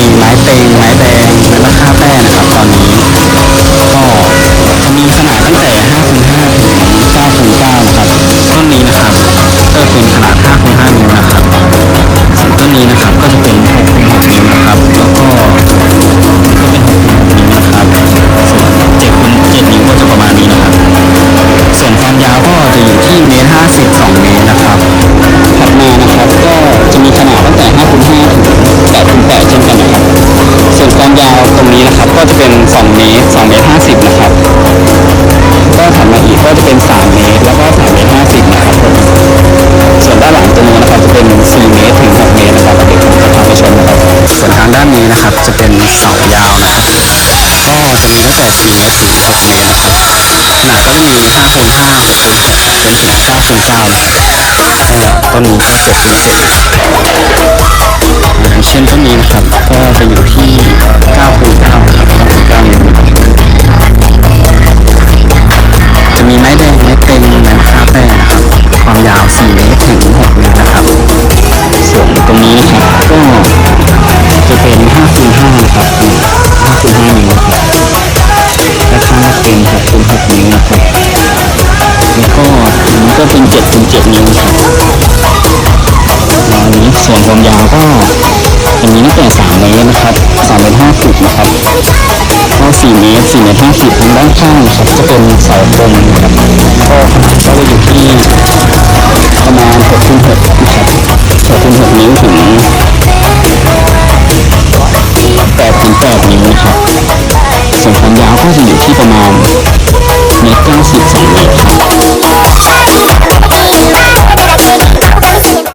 ีไม้เต็งไม้แดง นี้นะครับจะเป็นเสายาวนะครับ ก็จะมีตั้งแต่ 4 ถึง 6 เมตรนะครับหนาก็จะมี 5 คูณ5ถึง9คูณ9และต้นนี้ก็7คูณ7 เป็น7จ็ดถึงเจ็ดนิ้วครับวางนี้ส่วนความยาวก็อย่านี้ตั้งแต่สามเมตรนะครับสามเมตรห้าสิบนะครับก็สี่เมตรสี่เมตรห้าสิบทางด้านข้างครับจะเป็นเสาคมครับก็ขนาดก็จะอยู่ที่ประมาณหกคูณหนะครับหกคูณหนิ้วถึงแปดคูณแปดนิ้วครับส่วนความยาวก็จะอยู่